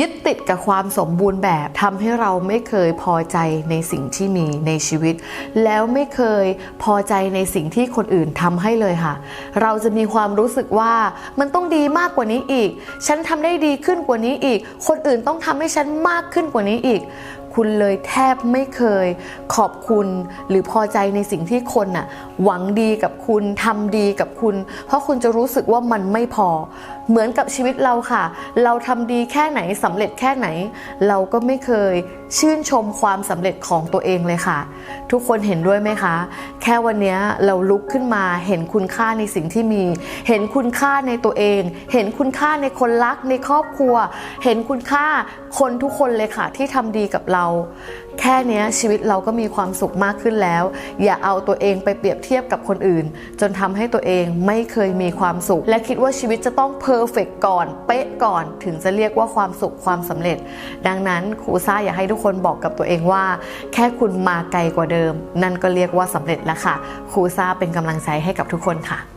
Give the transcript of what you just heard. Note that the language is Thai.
ยึดติดกับความสมบูรณ์แบบทำให้เราไม่เคยพอใจในสิ่งที่มีในชีวิต แล้วไม่เคยพอใจในสิ่งที่คนอื่นทำให้เลยค่ะ เราจะมีความรู้สึกว่ามันต้องดีมากกว่านี้อีก ฉันทำได้ดีขึ้นกว่านี้อีก คนอื่นต้องทำให้ฉันมากขึ้นกว่านี้อีก คุณเลยแทบไม่เคยขอบคุณหรือพอใจในสิ่งที่คนน่ะหวังดีกับคุณทำดีกับคุณ เพราะคุณจะรู้สึกว่ามันไม่พอ เหมือนกับชีวิตเราค่ะ เราทำดีแค่ไหนสำเร็จแค่ไหน เราก็ไม่เคยชื่นชมความสำเร็จของตัวเองเลยค่ะ ทุกคนเห็นด้วยไหมคะ แค่วันนี้เราลุกขึ้นมาเห็นคุณค่าในสิ่งที่มี เห็นคุณค่าในตัวเอง เห็นคุณค่าในคนรักในครอบครัว เห็นคุณค่าคนทุกคนเลยค่ะ ที่ทำดีกับเราแค่เนี้ยชีวิตเราก็มีความสุขมากขึ้นแล้ว อย่าเอาตัวเองไปเปรียบเทียบกับคนอื่น จนทำให้ตัวเองไม่เคยมีความสุข และคิดว่าชีวิตจะต้องเพอร์เฟกก่อน เป๊ะก่อน ถึงจะเรียกว่าความสุขความสำเร็จ ดังนั้นครูซ่าอยากให้ทุกคนบอกกับตัวเองว่า แค่คุณมาไกลกว่าเดิม นั่นก็เรียกว่าสำเร็จแล้วค่ะครูซ่าเป็นกำลังใจให้กับทุกคนค่ะ